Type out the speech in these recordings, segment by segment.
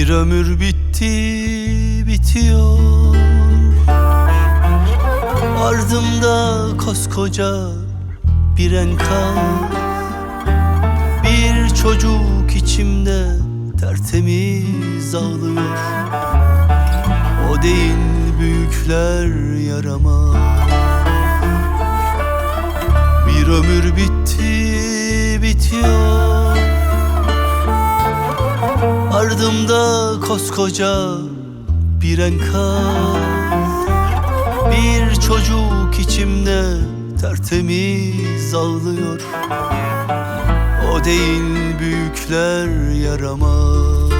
Bir ömür bitti bitiyor. Ardımda koskoca bir enkaz. Bir çocuk içimde tertemiz ağlıyor. O değil büyükler yarama. Bir ömür bitti bitiyor. Ardımda koskoca bir enkaz. Bir çocuk içimde tertemiz ağlıyor. O değil büyükler yaramaz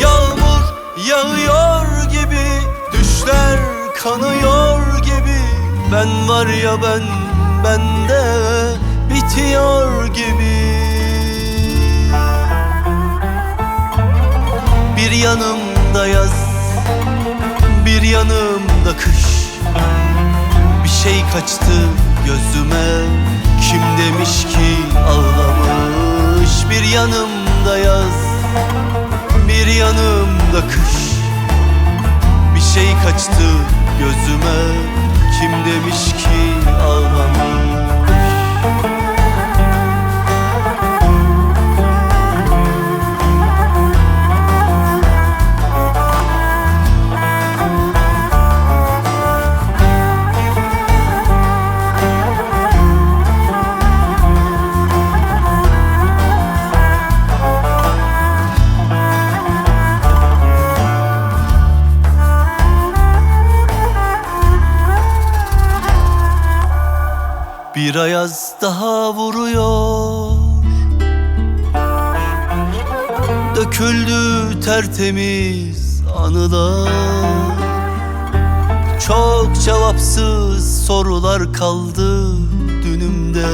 Yağmur yağıyor gibi Düşler kanıyor gibi. Ben var ya ben bende bitiyor gibi yanımda yaz Bir yanımda kış. Bir şey kaçtı gözüme Kim demiş ki ağlamış? Bir yanımda yaz Bir yanımda kış. Bir şey kaçtı Bir ayaz daha vuruyor. Döküldü tertemiz anılar. Çok cevapsız sorular kaldı dünümde.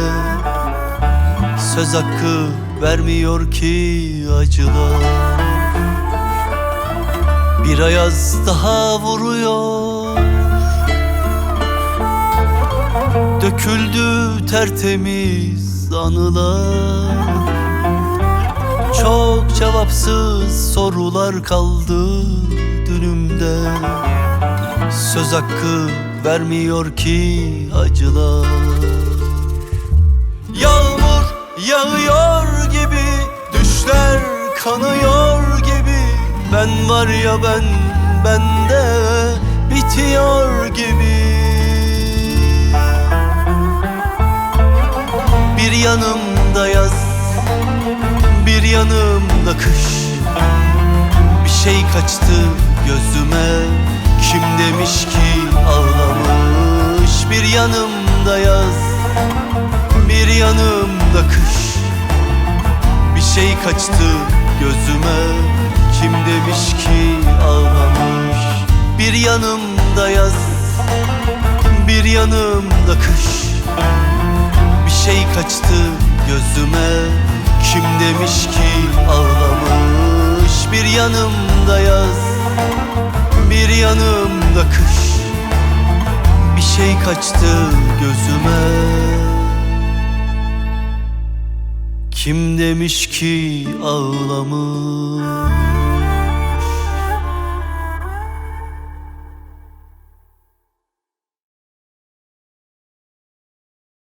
Söz hakkı vermiyor ki acılar. Bir ayaz daha vuruyor Döküldü tertemiz anılar. Çok cevapsız sorular kaldı dünümde. Söz hakkı vermiyor ki acılar. Yağmur yağıyor gibi Düşler kanıyor gibi. Ben var ya ben bende yanımda yaz Bir yanımda kış. Bir şey kaçtı gözüme Kim demiş ki ağlamış? Bir yanımda yaz Bir yanımda kış. Bir şey kaçtı gözüme Kim demiş ki ağlamış? Bir yanımda yaz Bir yanımda kış şey kaçtı gözüme. Kim demiş ki ağlamış? Bir yanımda yaz Bir yanımda kış. Bir şey kaçtı gözüme. Kim demiş ki ağlamış